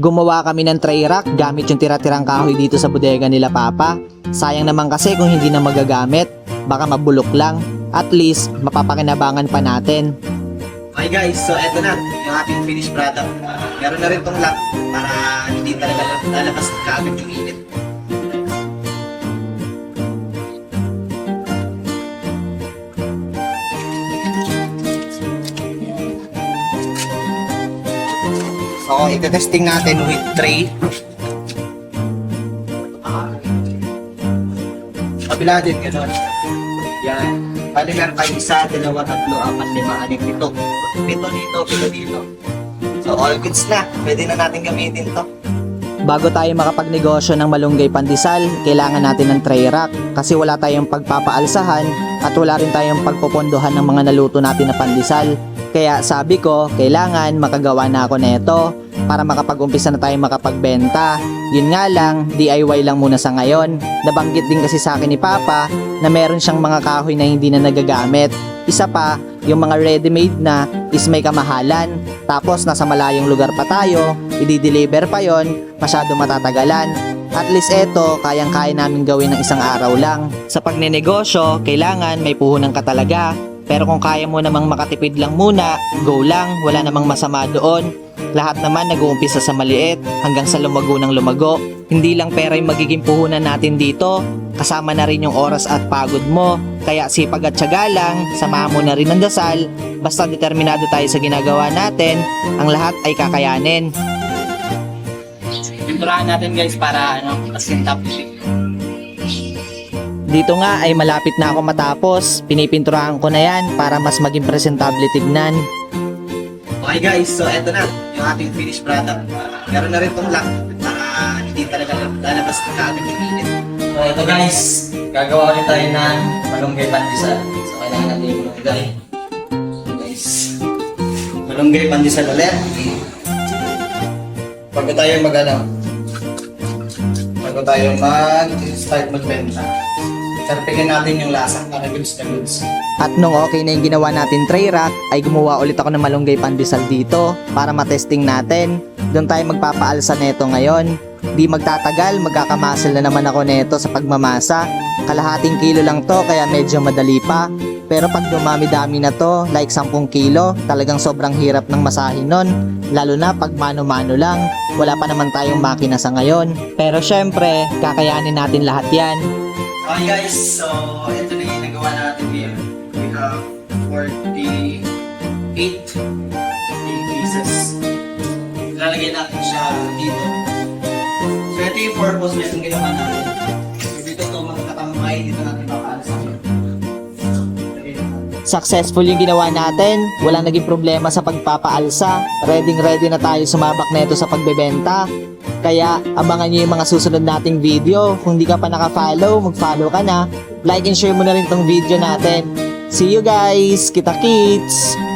Gumawa kami ng tray rack gamit yung tira-tirang kahoy dito sa bodega nila Papa. Sayang naman kasi kung hindi na magagamit, baka mabulok lang. At least, mapapakinabangan pa natin. Okay guys, so eto na yung ating finished product. Meron na rin tong lock para hindi talaga lalabas kaagad yung init. So, ite-testing natin with tray. Kabila din, gano'n. Yan. Bali meron kayo isa, dalawa, tatlo, apat, lima, anim, pito. Pito dito, pito dito. So all goods na. Pwede na natin gamitin to. Bago tayo makapagnegosyo ng malunggay pandesal, kailangan natin ng tray rack kasi wala tayong pagpapaalsahan at wala rin tayong pagpopondohan ng mga naluto natin na pandesal. Kaya sabi ko, kailangan makagawa na ako neto para makapag-umpisa na tayo makapagbenta. Yun nga lang, DIY lang muna sa ngayon. Nabanggit din kasi sa akin ni Papa na meron siyang mga kahoy na hindi na nagagamit. Isa pa, yung mga ready-made na is may kamahalan. Tapos nasa malayong lugar pa tayo, i-deliver pa yon, masyado matatagalan. At least eto, kayang-kaya namin gawin ng isang araw lang. Sa pagnenegosyo, kailangan may puhunan ka talaga. Pero kung kaya mo namang makatipid lang muna, go lang, wala namang masama doon. Lahat naman nag-uumpisa sa maliit hanggang sa lumago ng lumago. Hindi lang pera yung magiging puhunan natin dito, kasama na rin yung oras at pagod mo. Kaya sipag at tiyaga lang, samahan mo na rin ng dasal, basta determinado tayo sa ginagawa natin, ang lahat ay kakayanin. Pinturahan natin guys para ano, mas yung top Dito nga ay malapit na ako matapos, pinipinturahan ko na yan para mas maging presentable tignan. Okay guys, so eto na yung ating finished product. Meron na rin tong lock para hindi talaga lalabas kaagad yung init. So eto guys, gagawa ulit tayo ng malunggay pandesal. So kailangan natin yung malunggay. So, guys, malunggay pandesal ulit. Bago tayo mag ano, bago tayo mag-start magbenta. Sarapigin natin yung lasa para goods na goods. At nung okay na yung ginawa natin tray rack, ay gumawa ulit ako ng malunggay pandesal dito para matesting natin. Doon tayo magpapaalsa neto ngayon. Di magtatagal, magkakamasal na naman ako neto sa pagmamasa. Kalahating kilo lang to kaya medyo madali pa. Pero pag dumami-dami na to, like 10 kilo, talagang sobrang hirap ng masahin nun. Lalo na pag mano-mano lang, wala pa naman tayong makina sa ngayon. Pero syempre, kakayanin natin lahat yan. Okay guys, so ito na yung nagawa natin ngayon. We have 48 pieces. Lalagay natin siya dito. So ito yung purpose na itong ginawa natin. Dito ito magkatambay, dito natin papaalsa. Successful yung ginawa natin, walang naging problema sa pagpapaalsa. Ready ready na tayo sumabak neto sa pagbebenta. Kaya abangan nyo yung mga susunod nating video. Kung di ka pa naka-follow, mag-follow ka na. Like and share mo na rin tong video natin. See you guys! Kita kits!